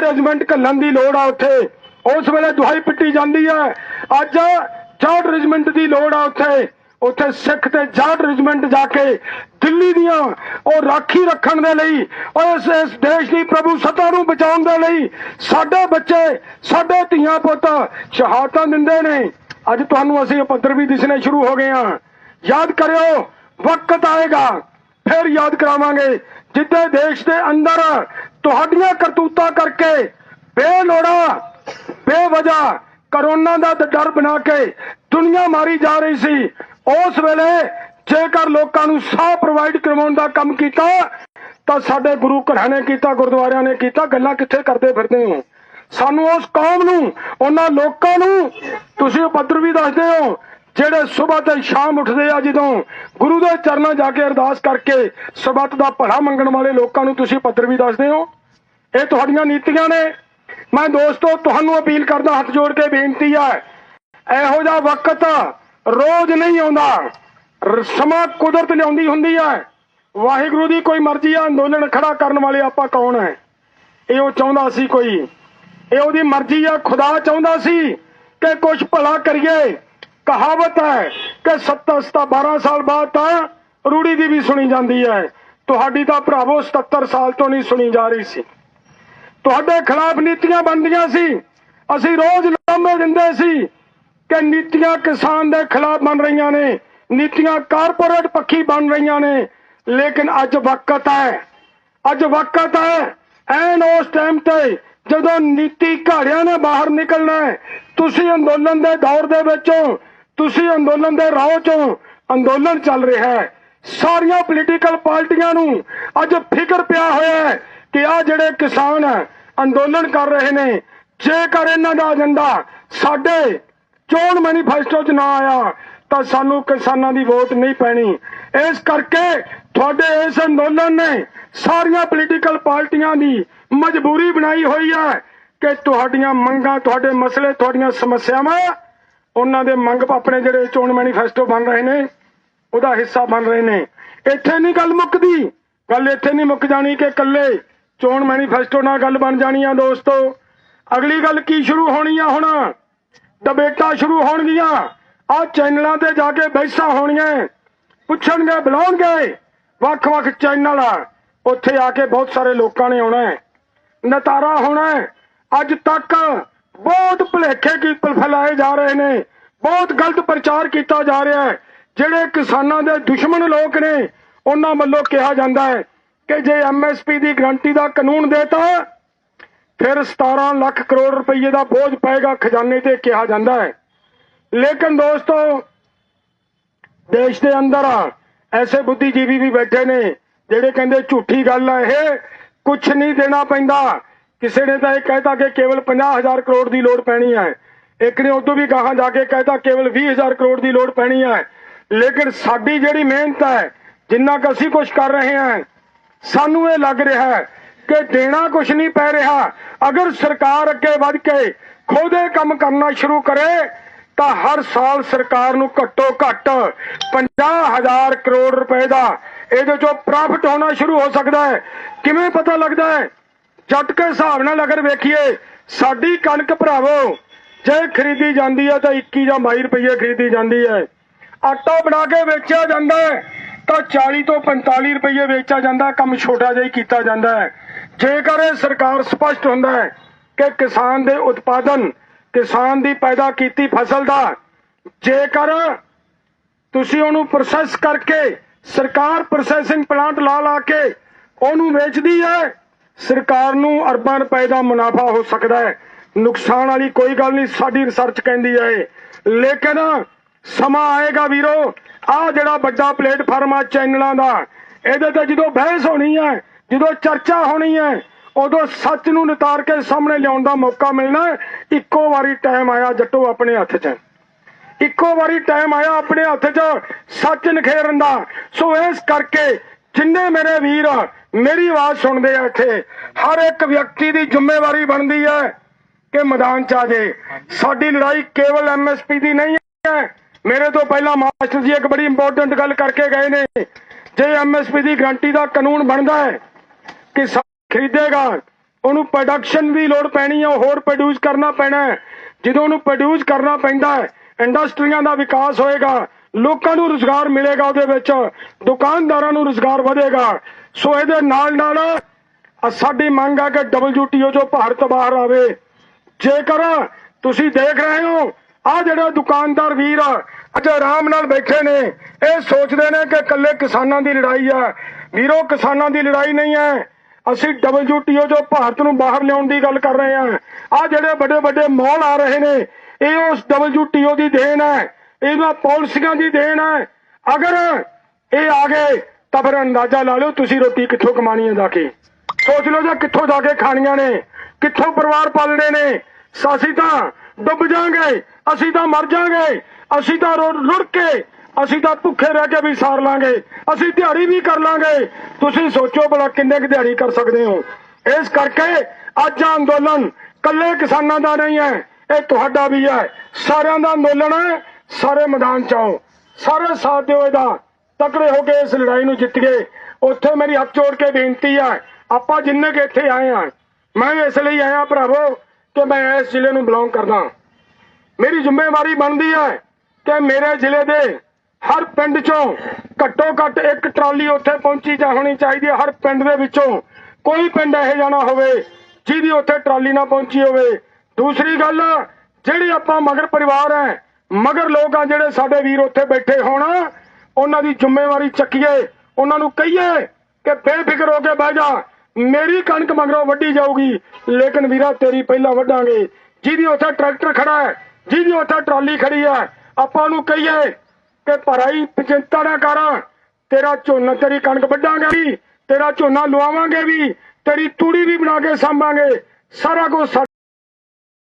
Regiment ਘੱਲਣ ਦੀ ਲੋੜ ਆ ਉੱਥੇ। ਉਸ ਵੇਲੇ ਦੁਹਾਈ ਪਿੱਟੀ ਜਾਂਦੀ ਹੈ ਅੱਜ ਜਾਟ ਰੈਜੀਮੈਂਟ ਦੀ ਲੋੜ ਆ ਉੱਥੇ। ਉੱਥੇ ਸਿੱਖ ਤੇ ਜਾਟ ਰੈਜੀਮੈਂਟ ਜਾ ਕੇ ਦਿੱਲੀ ਦੀਆਂ ਉਹ ਰਾਖੀ ਰੱਖਣ ਦੇ ਲਈ, ਉਹ ਇਸ ਇਸ ਦੇਸ਼ ਦੀ ਪ੍ਰਭੂ ਸੱਤਾ ਨੂੰ ਬਚਾਉਣ ਦੇ ਲਈ ਸਾਡੇ ਬੱਚੇ, ਸਾਡੇ ਧੀਆਂ ਪੁੱਤ ਸ਼ਹਾਦਤਾਂ ਦਿੰਦੇ ਨੇ। ਅੱਜ ਤੁਹਾਨੂੰ ਅਸੀਂ ਪੱਤਰ ਵੀ ਦਿਸਣੇ ਸ਼ੁਰੂ ਹੋ ਗਏ ਆ ਯਾਦ ਕਰਿਓ, ਵਕਤ ਆਏਗਾ। ਫਿਰ ਯਾਦ ਕਰਾਵਾਂਗੇ। ਜਿੱਦੇ ਦੇਸ਼ ਦੇ ਅੰਦਰ ਤੁਹਾਡੀਆਂ ਕਰਤੂਤਾਂ ਕਰਕੇ ਬੇਲੋੜਾ, ਬੇਵਜ੍ਹਾ ਕਰੋਨਾ ਦਾ ਡਰ ਬਣਾ ਕੇ ਦੁਨੀਆ ਮਾਰੀ ਜਾ ਰਹੀ ਸੀ। ਉਸ ਵੇਲੇ ਜੇਕਰ ਲੋਕਾਂ ਨੂੰ ਸਾਹ ਪ੍ਰੋਵਾਈਡ ਕਰਵਾਉਣ ਦਾ ਕੰਮ ਕੀਤਾ, ਤਾਂ ਸਾਡੇ ਗੁਰੂ ਘਰਾਂ ਨੇ ਕੀਤਾ, ਗੁਰਦੁਆਰਿਆਂ ਨੇ ਕੀਤਾ, ਗੱਲਾਂ ਕਿੱਥੇ ਕਰਦੇ ਫਿਰਦੇ ਹੋ? ਸਾਨੂੰ ਉਸ ਕੌਮ ਨੂੰ, ਉਹਨਾਂ ਲੋਕਾਂ ਨੂੰ ਤੁਸੀਂ ਪੱਤਰ ਵੀ ਦੱਸਦੇ ਹੋ ਜਿਹੜੇ ਸਵੇਰ ਤੇ ਸ਼ਾਮ ਉੱਠਦੇ ਆ, ਜਦੋਂ ਗੁਰੂ ਦੇ ਚਰਨਾਂ ਜਾ ਕੇ ਅਰਦਾਸ ਕਰਕੇ ਸਬਤ ਦਾ ਭਲਾ ਮੰਗਣ ਵਾਲੇ ਲੋਕਾਂ ਨੂੰ ਤੁਸੀਂ ਪੱਤਰ ਵੀ ਦੱਸਦੇ ਹੋ। ਇਹ ਤੁਹਾਡੀਆਂ ਨੀਤੀਆਂ ਨੇ। ਮੈਂ ਦੋਸਤੋ, ਤੁਹਾਨੂੰ ਅਪੀਲ ਕਰਦਾ, ਹੱਥ ਜੋੜ ਕੇ ਬੇਨਤੀ ਹੈ ਇਹੋ ਜਿਹਾ ਵਕਤ ਰੋਜ਼ ਨਹੀਂ ਆਉਂਦਾ। ਸਮਾਂ ਕੁਦਰਤ ਲਿਆਉਂਦੀ ਹੁੰਦੀ ਹੈ ਵਾਹਿਗੁਰੂ ਦੀ ਕੋਈ ਮਰਜ਼ੀ ਆ, ਅੰਦੋਲਨ ਖੜਾ ਕਰਨ ਵਾਲੇ ਆਪਾਂ ਕੌਣ ਹੈ ਇਹ ਉਹ ਚਾਹੁੰਦਾ ਸੀ ਕੋਈ। ਇਹ ਉਹਦੀ ਮਰਜ਼ੀ ਆ, ਖੁਦਾ ਚਾਹੁੰਦਾ ਸੀ ਕਿ ਕੁਝ ਭਲਾ ਕਰੀਏ। ਕਹਾਵਤ ਹੈ ਕਿ 70 12 ਸਾਲ ਬਾਅਦ ਤਾਂ ਰੂੜੀ ਦੀ ਵੀ ਸੁਣੀ ਜਾਂਦੀ ਹੈ। ਤੁਹਾਡੀ ਤਾਂ ਭਰਾਵੋ 77 ਸਾਲ ਤੋਂ ਨਹੀਂ ਸੁਣੀ ਜਾ ਰਹੀ ਸੀ। ਤੁਹਾਡੇ ਖਿਲਾਫ ਨੀਤੀਆਂ ਬਣਦੀਆਂ ਸੀ। ਅਸੀਂ ਰੋਜ਼ ਲਾਮੇ ਦਿੰਦੇ ਸੀ ਕਿ ਨੀਤੀਆਂ ਕਿਸਾਨ ਦੇ ਖਿਲਾਫ ਬਣ ਰਹੀਆਂ ਨੇ। ਨੀਤੀਆਂ ਕਾਰਪੋਰੇਟ ਪੱਖੀ ਬਣ ਰਹੀਆਂ ਨੇ। ਲੇਕਿਨ ਅੱਜ ਵਕਤ ਹੈ। ਅੱਜ ਵਕਤ ਹੈ। ਐਨ ਉਸ ਟਾਈਮ ਤੇ ਜਦੋਂ ਨੀਤੀ ਘਾੜਿਆਂ ਨੇ ਬਾਹਰ ਨਿਕਲਣਾ ਤੁਸੀਂ ਅੰਦੋਲਨ ਦੇ ਦੌਰ ਦੇ ਵਿੱਚੋਂ ਤੁਸੀਂ ਅੰਦੋਲਨ ਦੇ ਰਾਹ ਚੋਂ ਅੰਦੋਲਨ ਚੱਲ ਰਿਹਾ ਹੈ। ਸਾਰੀਆਂ ਪੋਲੀਟੀਕਲ ਪਾਰਟੀਆਂ ਨੂੰ ਅੱਜ ਫਿਕਰ ਪਿਆ ਹੋਇਆ ਹੈ ਕਿ ਆ ਜਿਹੜੇ ਕਿਸਾਨ ਅੰਦੋਲਨ ਕਰ ਰਹੇ ਨੇ, ਜੇਕਰ ਇਹਨਾਂ ਦਾ ਏਜੰਡਾ ਸਾਡੇ ਚੋਣ ਮੈਨੀਫੈਸਟੋ 'ਚ ਨਾ ਆਇਆ, ਤਾਂ ਸਾਨੂੰ ਕਿਸਾਨਾਂ ਦੀ ਵੋਟ ਨਹੀਂ ਪੈਣੀ। ਇਸ ਕਰਕੇ ਤੁਹਾਡੇ ਇਸ ਅੰਦੋਲਨ ਨੇ ਸਾਰੀਆਂ ਪੋਲੀਟੀਕਲ ਪਾਰਟੀਆਂ ਦੀ ਮਜਬੂਰੀ ਬਣਾਈ ਹੋਈ ਹੈ ਕਿ ਤੁਹਾਡੀਆਂ ਮੰਗਾਂ, ਤੁਹਾਡੇ ਮਸਲੇ, ਤੁਹਾਡੀਆਂ ਸਮੱਸਿਆਵਾਂ ਉਹਨਾਂ ਦੇ ਮੰਗ ਆਪਣੇ ਜਿਹੜੇ ਚੋਣ ਮੈਨੀਫੈਸਟੋ ਬਣ ਰਹੇ ਨੇ, ਉਹਦਾ ਹਿੱਸਾ ਬਣ ਰਹੇ ਨੇ। ਇੱਥੇ ਨਹੀਂ ਗੱਲ ਮੁੱਕਦੀ। ਗੱਲ ਇੱਥੇ ਨਹੀਂ ਮੁੱਕ ਜਾਣੀ ਕਿ ਇਕੱਲੇ ਚੋਣ ਮੈਨੀਫੈਸਟੋ ਨਾਲ ਗੱਲ ਬਣ ਜਾਣੀ ਆ ਦੋਸਤੋ। ਅਗਲੀ ਗੱਲ ਕੀ ਸ਼ੁਰੂ ਹੋਣੀ ਆ ਹੁਣ? ਡਬੇਟਾਂ ਸ਼ੁਰੂ ਹੋਣਗੀਆਂ। ਆ ਚੈਨਲਾਂ ਤੇ ਜਾ ਕੇ ਬਹਿਸਾਂ ਹੋਣੀਆਂ। ਪੁੱਛਣਗੇ, ਬੁਲਾਉਣਗੇ। ਵੱਖ-ਵੱਖ ਚੈਨਲ ਉੱਥੇ ਆ ਕੇ ਬਹੁਤ ਸਾਰੇ ਲੋਕਾਂ ਨੇ ਆਉਣਾ ਹੈ। ਨਤਾਰਾ ਹੋਣਾ ਹੈ। ਅੱਜ ਤੱਕ ਬਹੁਤ ਭੁਲੇਖੇ ਕੀ ਫੈਲਾਏ ਜਾ ਰਹੇ ਨੇ। ਬਹੁਤ ਗਲਤ ਪ੍ਰਚਾਰ ਕੀਤਾ ਜਾ ਰਿਹਾ ਹੈ। ਜਿਹੜੇ ਕਿਸਾਨਾਂ ਦੇ ਦੁਸ਼ਮਣ ਲੋਕ ਨੇ, ਉਹਨਾਂ ਵੱਲੋਂ ਕਿਹਾ ਜਾਂਦਾ ਹੈ ਕਿ ਜੇ ਐਮਐਸਪੀ ਦੀ ਗਰੰਟੀ ਦਾ ਕਾਨੂੰਨ ਦੇਤਾ, ਫਿਰ 17 ਲੱਖ ਕਰੋੜ ਰੁਪਏ ਦਾ ਬੋਝ ਪਏਗਾ ਖਜ਼ਾਨੇ ਤੇ ਕਿਹਾ ਜਾਂਦਾ ਹੈ। ਲੇਕਿਨ ਦੋਸਤੋ, ਦੇਸ਼ ਦੇ ਅੰਦਰ ਐਸੇ ਬੁੱਧੀਜੀਵੀ ਵੀ ਬੈਠੇ ਨੇ, ਜਿਹੜੇ ਕਹਿੰਦੇ ਝੂਠੀ ਗੱਲ ਹੈ ਇਹ ਕੁਝ ਨਹੀਂ ਦੇਣਾ ਪੈਂਦਾ। ਕਿਸੇ ਨੇ ਤਾਂ ਇਹ ਕਹਿਤਾ ਕਿ ਕੇਵਲ 50000 ਕਰੋੜ ਦੀ ਲੋੜ ਪੈਣੀ ਹੈ। ਇੱਕ ਨੇ ਉਦੋਂ ਵੀ ਗਾਹਾਂ ਜਾ ਕੇ ਕਹਿਤਾ, ਕੇਵਲ 20000 ਕਰੋੜ ਦੀ ਲੋੜ ਪੈਣੀ ਹੈ। ਲੇਕਿਨ ਸਾਡੀ ਜਿਹੜੀ ਮਿਹਨਤ ਹੈ, ਜਿੰਨਾ ਕੁ ਅਸੀਂ ਕੁਝ ਕਰ ਰਹੇ ਹਾਂ, ਸਾਨੂੰ ਇਹ ਲੱਗ ਰਿਹਾ ਹੈ ਕਿ ਦੇਣਾ ਕੁਝ ਨਹੀਂ ਪੈ ਰਿਹਾ। ਅਗਰ ਸਰਕਾਰ ਅੱਗੇ ਵੱਧ ਕੇ ਖੁਦ ਕੰਮ ਕਰਨਾ ਸ਼ੁਰੂ ਕਰੇ, ਤਾਂ ਹਰ ਸਾਲ ਸਰਕਾਰ ਨੂੰ ਘੱਟੋ ਘੱਟ 50000 ਕਰੋੜ ਰੁਪਏ ਦਾ ਇਹਦੇ ਚੋਂ ਪ੍ਰੋਫਿਟ ਹੋਣਾ ਸ਼ੁਰੂ ਹੋ ਸਕਦਾ ਹੈ। ਕਿਵੇਂ ਪਤਾ ਲੱਗਦਾ ਹੈ? ਜੱਟ ਕੇ ਹਿਸਾਬ ਨਾਲ ਅਗਰ ਵੇਖੀਏ, ਸਾਡੀ ਕਣਕ ਭਰਾਵੋ, ਜੇ ਖਰੀਦੀ ਜਾਂਦੀ ਹੈ ਤਾਂ 21 ਜਾਂ 22 ਰੁਪਏ ਖਰੀਦੀ ਜਾਂਦੀ ਹੈ। ਆਟਾ ਬਣਾ ਕੇ ਵੇਚਿਆ ਜਾਂਦਾ ਹੈ, ਤਾਂ 40 ਤੋਂ 45 ਰੁਪਏ ਵੇਚਿਆ ਜਾਂਦਾ ਕੰਮ ਛੋਟਾ ਜਿਹਾ ਹੀ ਕੀਤਾ ਜਾਂਦਾ ਹੈ। ਜੇਕਰ ਇਹ ਸਰਕਾਰ ਸਪਸ਼ਟ ਹੁੰਦਾ ਹੈ ਕਿ ਕਿਸਾਨ ਦੇ ਉਤਪਾਦਨ, ਕਿਸਾਨ ਦੀ ਪੈਦਾ ਕੀਤੀ ਫਸਲ ਦਾ, ਜੇਕਰ ਤੁਸੀਂ ਉਹਨੂੰ ਪ੍ਰੋਸੈਸ ਕਰਕੇ, ਸਰਕਾਰ ਪ੍ਰੋਸੈਸਿੰਗ ਪਲਾਂਟ ਲਾ ਲਾ ਕੇ ਉਹਨੂੰ ਵੇਚਦੀ ਹੈ ਸਰਕਾਰ ਨੂੰ ਅਰਬਾਂ ਰੁਪਏ ਦਾ ਮੁਨਾਫਾ ਹੋ ਸਕਦਾ ਹੈ। ਨੁਕਸਾਨ ਵਾਲੀ ਕੋਈ ਗੱਲ ਨਹੀਂ, ਸਾਡੀ ਰਿਸਰਚ ਕਹਿੰਦੀ ਹੈ। ਲੇਕਿਨ ਸਮਾਂ ਆਏਗਾ ਵੀਰੋ ਆ ਜਿਹੜਾ ਵੱਡਾ ਪਲੇਟਫਾਰਮ ਆ ਚੈਨਲਾਂ ਦਾ, ਇਹਦੇ ਤੇ ਜਦੋਂ ਬਹਿਸ ਹੋਣੀ ਹੈ, ਜਦੋਂ ਚਰਚਾ ਹੋਣੀ ਹੈ, ਉਦੋਂ ਸੱਚ ਨੂੰ ਨਿਤਾਰ ਕੇ ਸਾਹਮਣੇ ਲਿਆਉਣ ਦਾ ਮੌਕਾ ਮਿਲਣਾ ਇੱਕੋ ਵਾਰੀ ਟਾਈਮ ਆਇਆ ਜੱਟੋ ਆਪਣੇ ਹੱਥ 'ਚ। ਇੱਕੋ ਵਾਰੀ ਟਾਈਮ ਆਇਆ ਆਪਣੇ ਹੱਥ 'ਚ ਸੱਚ ਨਖੇਰਨ ਦਾ। ਸੋ ਇਸ ਕਰਕੇ ਜਿੰਨੇ ਮੇਰੇ ਵੀਰ ਮੇਰੀ ਆਵਾਜ਼ ਸੁਣਦੇ ਆ ਇੱਥੇ। ਹਰ ਇੱਕ ਵਿਅਕਤੀ ਦੀ ਜ਼ਿੰਮੇਵਾਰੀ ਬਣਦੀ ਹੈ ਕਿ ਮੈਦਾਨ 'ਚ ਆ ਜੇ। ਸਾਡੀ ਲੜਾਈ ਕੇਵਲ ਐਮਐਸਪੀ ਦੀ ਨਹੀਂ ਹੈ। ਮੇਰੇ ਤੋਂ ਪਹਿਲਾਂ ਮਾਸਟਰ ਜੀ ਇੱਕ ਬੜੀ ਇੰਪੋਰਟੈਂਟ ਗੱਲ ਕਰਕੇ ਗਏ ਨੇ। ਜੇ ਐਮਐਸਪੀ ਦੀ ਗਰੰਟੀ ਦਾ ਕਾਨੂੰਨ ਬਣਦਾ ਹੈ ਕਿਸਾਨ ਖਰੀਦੇਗਾ ਉਹਨੂੰ ਪ੍ਰੋਡਕਸ਼ਨ ਦੀ ਲੋੜ ਪੈਣੀ ਹੈ ਉਹ ਹੋਰ ਪ੍ਰੋਡਿਊਸ ਕਰਨਾ ਪੈਣਾ ਹੈ। ਜਦੋਂ ਉਹਨੂੰ ਪ੍ਰੋਡਿਊਸ ਕਰਨਾ ਪੈਂਦਾ ਹੈ ਇੰਡਸਟਰੀਆਂ ਦਾ ਵਿਕਾਸ ਹੋਏਗਾ ਲੋਕਾਂ ਨੂੰ ਰੁਜ਼ਗਾਰ ਮਿਲੇਗਾ ਉਹਦੇ ਵਿੱਚ, ਦੁਕਾਨਦਾਰਾਂ ਨੂੰ ਰੁਜ਼ਗਾਰ ਵਧੇਗਾ। ਸੋ ਇਹਦੇ ਨਾਲ ਨਾਲ ਸਾਡੀ ਮੰਗ ਹੈ ਕਿ WTO ਜੋ ਭਾਰਤ ਬਾਹਰ ਆਵੇ। ਜੇਕਰ ਤੁਸੀਂ ਦੇਖ ਰਹੇ ਹੋ ਆ ਜਿਹੜੇ ਦੁਕਾਨਦਾਰ ਵੀਰ ਅੱਜ ਆਰਾਮ ਨਾਲ ਬੈਠੇ ਨੇ, ਇਹ ਸੋਚਦੇ ਨੇ ਕਿ ਇਕੱਲੇ ਕਿਸਾਨਾਂ ਦੀ ਲੜਾਈ ਹੈ ਵੀਰੋ, ਕਿਸਾਨਾਂ ਦੀ ਲੜਾਈ ਨਹੀਂ ਹੈ। ਅਸੀਂ WTO ਜੋ ਭਾਰਤ ਨੂੰ ਬਾਹਰ ਲਿਆਉਣ ਦੀ ਗੱਲ ਕਰ ਰਹੇ ਹਾਂ। ਆ ਜਿਹੜੇ ਵੱਡੇ ਵੱਡੇ ਮਾਲ ਆ ਰਹੇ ਨੇ, ਇਹ ਉਸ WTO ਦੀ ਦੇਣ ਹੈ। ਇਹਨਾਂ ਪਾਲਿਸੀਆਂ ਦੀ ਦੇਣ ਹੈ। ਅਗਰ ਇਹ ਆ ਗਏ, ਤਾਂ ਫਿਰ ਅੰਦਾਜ਼ਾ ਲਾ ਲਓ, ਤੁਸੀਂ ਰੋਟੀ ਕਿੱਥੋਂ ਕਮਾਣੀ ਹੈ ਜਾ ਕੇ? ਸੋਚ ਲਓ ਜਾਂ, ਕਿੱਥੋਂ ਜਾ ਕੇ ਖਾਣੀਆਂ ਨੇ, ਕਿੱਥੋਂ ਪਰਿਵਾਰ ਪਾਲਣੇ ਨੇ। ਸ- ਅਸੀਂ ਤਾਂ ਡੁੱਬ ਜਾਾਂਗੇ ਅਸੀਂ ਤਾਂ ਮਰ ਜਾਾਂਗੇ ਅਸੀਂ ਤਾਂ ਰੁੜ ਕੇ, ਅਸੀਂ ਤਾਂ ਭੁੱਖੇ ਰਹਿ ਕੇ ਵੀ ਸਾਰ ਲਾਂਗੇ, ਅਸੀਂ ਦਿਹਾੜੀ ਵੀ ਕਰ ਲਾਂਗੇ। ਤੁਸੀਂ ਸੋਚੋ ਭਲਾ ਕਿੰਨੇ ਕੁ ਦਿਹਾੜੀ ਕਰ ਸਕਦੇ ਹੋ। ਇਸ ਕਰਕੇ ਅੱਜ ਅੰਦੋਲਨ ਕੱਲੇ ਕਿਸਾਨਾਂ ਦਾ ਨਹੀਂ ਹੈ, ਇਹ ਤੁਹਾਡਾ ਵੀ ਹੈ। ਸਾਰਿਆਂ ਦਾ ਅੰਦੋਲਨ ਹੈ। ਸਾਰੇ ਮੈਦਾਨ ਚ ਆਓ ਸਾਰੇ ਸਾਥ ਦਿਓ ਇਹਦਾ। ਤਕੜੇ ਹੋ ਕੇ ਇਸ ਲੜਾਈ ਨੂੰ ਜਿੱਤ ਗਏ। ਉੱਥੇ ਮੇਰੀ ਹੱਥ ਜੋੜ ਕੇ ਬੇਨਤੀ ਹੈ ਆਪਾਂ ਜਿੰਨੇ ਕਿ ਇੱਥੇ ਆਏ ਆ, ਮੈਂ ਇਸ ਲਈ ਆਇਆ ਭਰਾਵੋ ਕਿ ਮੈਂ ਇਸ ਜ਼ਿਲ੍ਹੇ ਨੂੰ ਬਿਲੋਂਗ ਕਰਦਾ। ਮੇਰੀ ਜ਼ਿੰਮੇਵਾਰੀ ਬਣਦੀ ਹੈ ਕਿ ਮੇਰੇ ਜ਼ਿਲ੍ਹੇ ਦੇ ਹਰ ਪਿੰਡ ਚੋਂ ਘੱਟੋ ਘੱਟ ਇੱਕ ਟਰਾਲੀ ਉੱਥੇ ਪਹੁੰਚੀ ਜਾ ਹੋਣੀ ਚਾਹੀਦੀ ਹੈ ਹਰ ਪਿੰਡ ਦੇ ਵਿੱਚੋਂ ਕੋਈ ਪਿੰਡ ਇਹ ਜਾਣਾ ਹੋਵੇ, ਜਿਹਦੀ ਉੱਥੇ ਟਰਾਲੀ ਨਾ ਪਹੁੰਚੀ ਹੋਵੇ। ਦੂਸਰੀ ਗੱਲ, ਜਿਹੜੀ ਆਪਾਂ ਮਗਰ ਪਰਿਵਾਰ ਹੈ ਮਗਰ ਲੋਕ ਆ ਜਿਹੜੇ ਸਾਡੇ ਵੀਰ ਉੱਥੇ ਬੈਠੇ ਹੋਣ, ਉਹਨਾਂ ਦੀ ਜ਼ਿੰਮੇਵਾਰੀ ਚੱਕੀਏ, ਉਹਨਾਂ ਨੂੰ ਕਹੀਏ ਕਿ ਬੇਫਿਕਰ ਹੋ ਕੇ ਬਹਿ ਜਾ। ਮੇਰੀ ਕਣਕ ਮਗਰੋਂ ਵੱਢੀ ਜਾਊਗੀ, ਲੇਕਿਨ ਵੀਰਾ ਤੇਰੀ ਪਹਿਲਾਂ ਵੱਢਾਂਗੇ। ਜਿਹਦੀ ਉੱਥੇ ਟਰੈਕਟਰ ਖੜਾ ਹੈ, ਜਿਹਦੀ ਉੱਥੇ ਟਰਾਲੀ ਖੜੀ ਹੈ, ਆਪਾਂ ਨੂੰ ਕਹੀਏ ਕਿ ਭਰਾਈ ਚਿੰਤਾ ਨਾ ਕਰ। ਤੇਰਾ ਝੋਨਾ, ਤੇਰੀ ਕਣਕ ਵੱਢਾਂਗੇ ਵੀ, ਤੇਰਾ ਝੋਨਾ ਲਵਾਵਾਂਗੇ ਵੀ, ਤੇਰੀ ਤੂੜੀ ਵੀ ਬਣਾ ਕੇ ਸਾਂਭਾਂਗੇ। ਸਾਰਾ ਕੁਝ